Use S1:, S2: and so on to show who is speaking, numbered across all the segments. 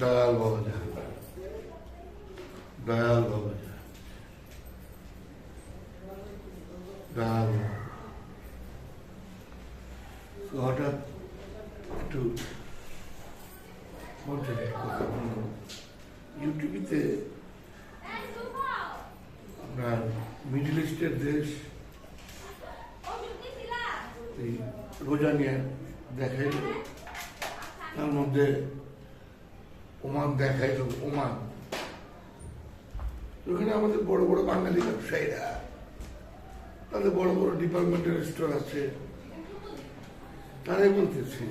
S1: দয়াল বাবা যা। দয়াল বাবা যা। দয়াল। হঠাৎ একটু ইউটিউবিতে আপনার মিডল ইস্টের দেশ রোজা নিয়ে দেখাইল তার মধ্যে ওমান দেখাইল ওমান। ওখানে আমাদের বড় বড় বাঙালি ব্যবসায়ীরা, তাদের বড় বড় ডিপার্টমেন্টাল স্টোর আছে। তারাই বলতেছে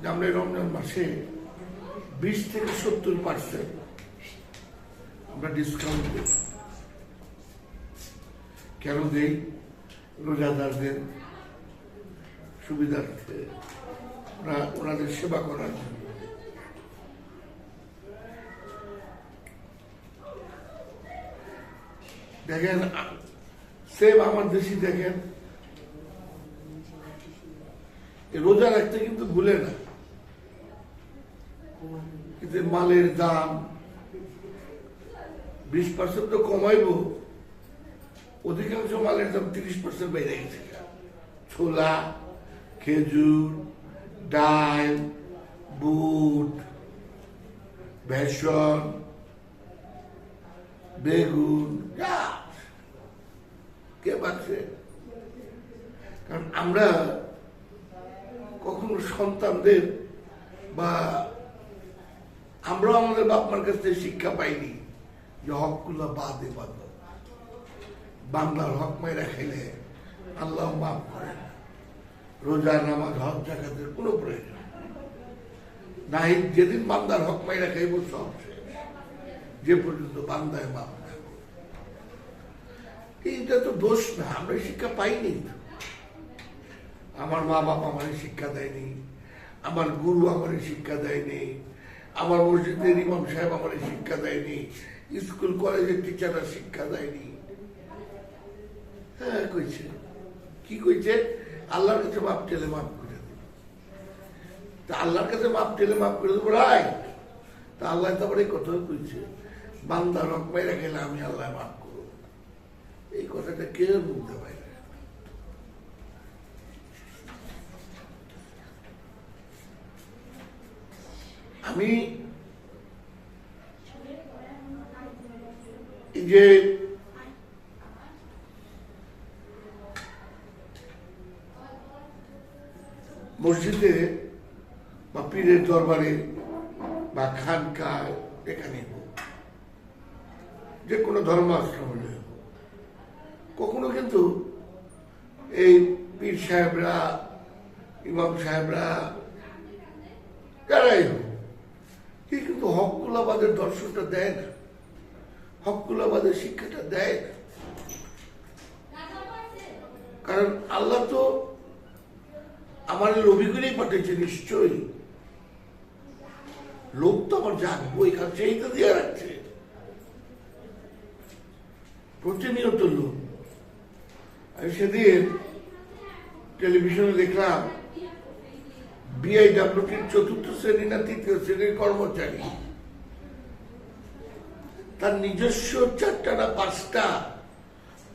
S1: যে আমরা রমজান মাসে বিশ থেকে সত্তর পার্সেন্ট আমরা ডিসকাউন্ট দিই কেন দেই? রোজাদারদের সুবিধার্থে। ওরা ওনাদের সেবা করার জন্য। দেখেন সেম আমার দেশি দেখেন। রোজা রাখতে কিন্তু ভুলে না। কিন্তু মালের দাম, বিশ পার্সেন্ট তো কমাইব। অধিকাংশ মালের দাম তিরিশ পার্সেন্ট বেড়ে গেছে। ছোলা, খেজুর, ডাল, বুট, বেসন, বেগুন, যা। কে পাচ্ছে কারণ আমরা কখনো সন্তানদের বা আমরাও আমাদের বাপ মার কাছ থেকে শিক্ষা পাইনি যে হকগুলো বাদে বাদ বাংলার হক মাইরা খাইলে আল্লাহ মাফ করেন রোজা, নামাজ হক জাকাতের কোনো প্রয়োজন নেই। যেদিন বান্দার হক মাইরা খাইব সব। যে পর্যন্ত বান্দায় মাপ। এইটা তো দোষ না আমরা শিক্ষা পাইনি। আমার মা বাবা আমার শিক্ষা দেয়নি, আমার গুরু আমার শিক্ষা দেয়নি, আমার মসজিদের ইমাম সাহেব আমার শিক্ষা দেয়নি, স্কুল কলেজের টিচাররা শিক্ষা দেয়নি। হ্যাঁ কইছে। কি কইছে? আল্লাহর কাছে মাপ টেলে মাপ করে দেবে। তা আল্লাহর কাছে মাপ টেলে মাপ করে দেবো রায় তা আল্লাহ তারপরে কথা কইছে বান্দা রক মেরে গেলে আমি আল্লাহ না। এই কথাটা কেউ বুঝতে পারে আমি যে মসজিদে বা পীরের দরবারে বা খানকায় এখানে যে কোনো ধর্ম আশ্রমে হোক কখনো কিন্তু এই পীর সাহেবরা, ইমাম সাহেবরা, যারাই হোক কিন্তু হকুলাবাদের দর্শনটা দেয় না হকুলাবাদের শিক্ষাটা দেয় না। কারণ আল্লাহ তো আমার লোভী করেই পাঠিয়েছে নিশ্চয়ই। লোভ তো আমার জাগবো এখান সেই তো দিয়ে রাখছে। প্রতিনিয়ত লোভ আমি সেদিন টেলিভিশনে দেখলাম বিআইডাব্লিউটির চতুর্থ শ্রেণি না তৃতীয় শ্রেণির কর্মচারী। তার নিজস্ব চারটা না পাঁচটা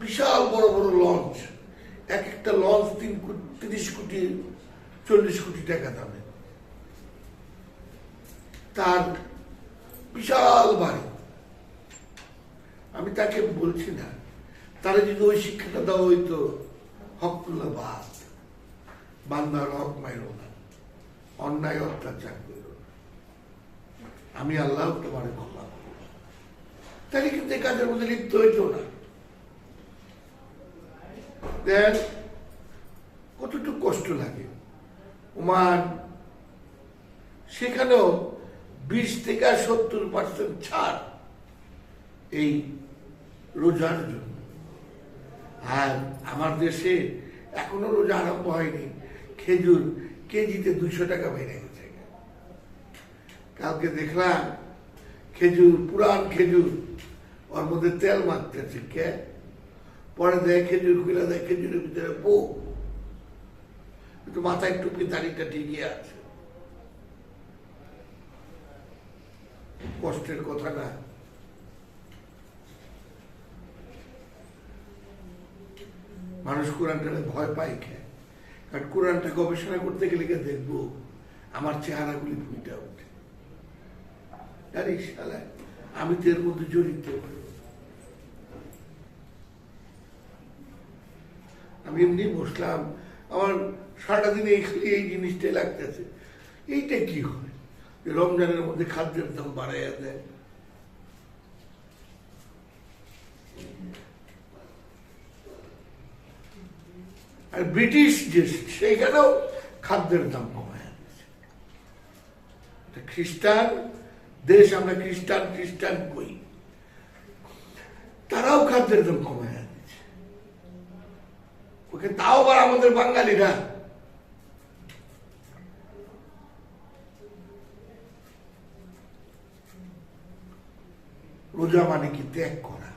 S1: বিশাল বড় বড় লঞ্চ। এক একটা লঞ্চ তিন তিরিশ কোটি, চল্লিশ কোটি টাকা দামে। তার বিশাল বাড়ি। আমি তাকে বলছি না তারা যদি ওই শিক্ষাটা দেওয়া হইতো হকুল্লা বাদ। বান্দার হক মাইল না, অন্যায় অত্যাচার করল আমি আল্লাহ তোমার ক্ষমা করব। তাহলে কিন্তু এই কাজের মধ্যে লিপ্ত হইতো না। দেন, কতটুকু কষ্ট লাগে। ওমান সেখানেও বিশ থেকে সত্তর পার্সেন্ট ছাড় এই রোজার জন্য। আর আমার দেশে এখনও রোজা আরম্ভ হয়নি। খেজুর কেজিতে দুশো টাকা বেড়ে গেছে। কালকে দেখলাম খেজুর, পুরান খেজুর, ওর মধ্যে তেল মাখতেছে, কে? পরে দেয় খেজুর, খুলে দেয় খেজুরের ভিতরে বো একটু মাথায় টুপি, দাড়িটা ঠিকই আছে। কষ্টের কথা না। মানুষ কোরআনটাকে ভয় পায় খেয়ে কারণ কোরআনটা গবেষণা করতে গেলে দেখব, আমার চেহারাগুলি ফুটে ওঠে। জানিস আমি তো এর মধ্যে জড়িত। আমি এমনি বসলাম, আমার সারাটা দিন এই এই জিনিসটাই লাগতেছে। এইটা কি হয়? যে রমজানের মধ্যে খাদ্যের দাম বাড়াইয়া দেয়। আর ব্রিটিশ যে সেইখানেও খাদ্যের দাম কমায় আনছে। খ্রিস্টান দেশ, আমরা খ্রিস্টান খ্রিস্টান কই। তারাও খাদ্যের দাম কমায় আনছে ওকে তাও আবার আমাদের বাঙালিরা। রোজা মানে কি? ত্যাগ করা।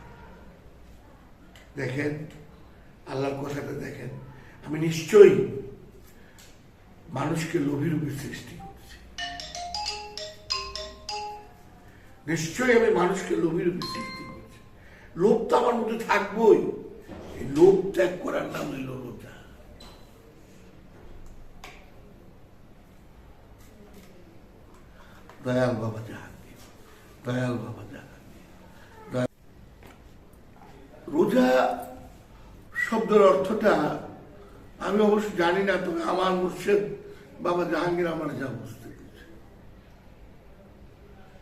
S1: দেখেন, আল্লাহর কথাটা দেখেন। আমি নিশ্চয়ই মানুষকে লোভী রূপে সৃষ্টি করছি। নিশ্চয়ই আমি মানুষকে লোভী রূপে সৃষ্টি করছি। লোভ তো আমার মধ্যে থাকবোই। এই লোভ ত্যাগ করার নাম হইল রোজা। দয়াল বাবা জাহাঙ্গীর, দয়াল বাবা জাহাঙ্গীর। রোজা শব্দের অর্থটা আমি অবশ্য জানি না, তবে আমার মুর্শেদ বাবা জাহাঙ্গীর আমার যা বুঝতে পেরেছে।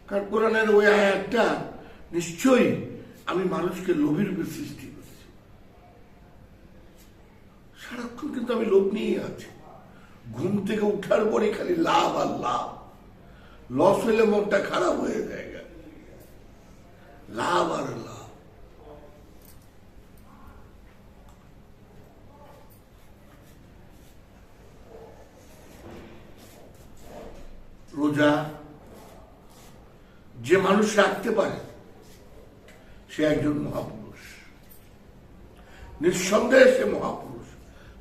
S1: কারণ কোরআনের ওই আয়াতটা নিশ্চয়ই আমি মানুষকে লোভের রূপে সৃষ্টি করছি। সারাক্ষণ কিন্তু আমি লোভ নিয়েই আছি। ঘুম থেকে উঠার পরে খালি লাভ আর লাভ। লস হলে মনটা খারাপ হয়ে যায় লাভ আর রোজা যে মানুষ রাখতে পারে, সে একজন মহাপুরুষ। নিঃসন্দেহে সে মহাপুরুষ।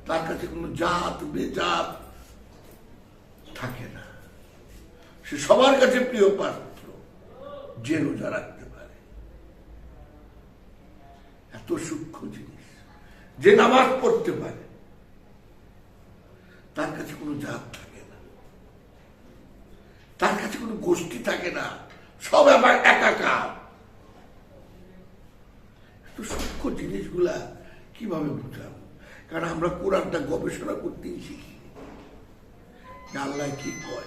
S1: তার কাছে কোনো জাত, বেজাত থাকে না। সে সবার কাছে প্রিয় পাত্র, যে রোজা রাখতে পারে। এত সূক্ষ্ম জিনিস। যে নামাজ পড়তে পারে, তার কাছে কোনো জাত থাকে তার কাছে কোনো গোষ্ঠী থাকে না। সব আবার একাকার। এত সূক্ষ্ম জিনিসগুলা কীভাবে বুঝাবো? কারণ আমরা কোরআনটা গবেষণা করতেই শিখি। আল্লাহ কি কয়?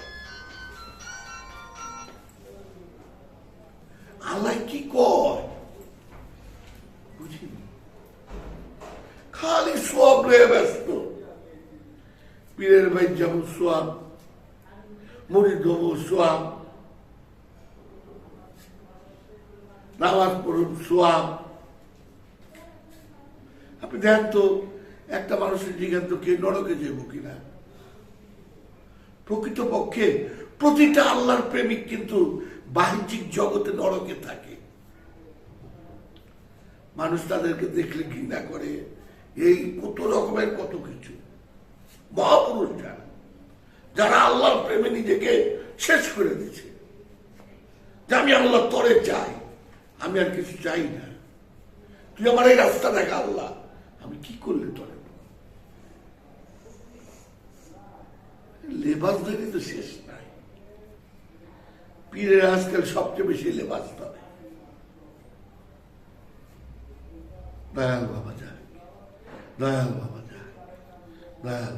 S1: আল্লাহ কি কয়? বুঝিনি। খালি সব রয়ে ব্যস্ত। পীরের ভাই যেমন সোয়াব মরিদ হব সোয়াব। নামাজ পড়ুন, সোয়াব। আপনি দেখেন তো, একটা মানুষের জিজ্ঞান তো কে নরকে যাব কিনা প্রকৃতপক্ষে প্রতিটা আল্লাহর প্রেমিক কিন্তু বাহ্যিক জগতে নরকে থাকে। মানুষ তাদেরকে দেখলে ঘৃণা করে। এই কত রকমের কত কিছু। মহাপুরুষ যারা। যারা আল্লাহর প্রেমে নিজেকে শেষ করে দিচ্ছে যে আমি আল্লাহ তরে চাই আমি আর কিছু চাই না। তুই আমার এই রাস্তা দেখা আল্লাহ, আমি কি করলে তরে? লেবাস ধরে তো শেষ নাই। পীরের আজকাল সবচেয়ে বেশি লেবাস ধরে দয়াল বাবা যায় দয়াল বাবা যায় দয়াল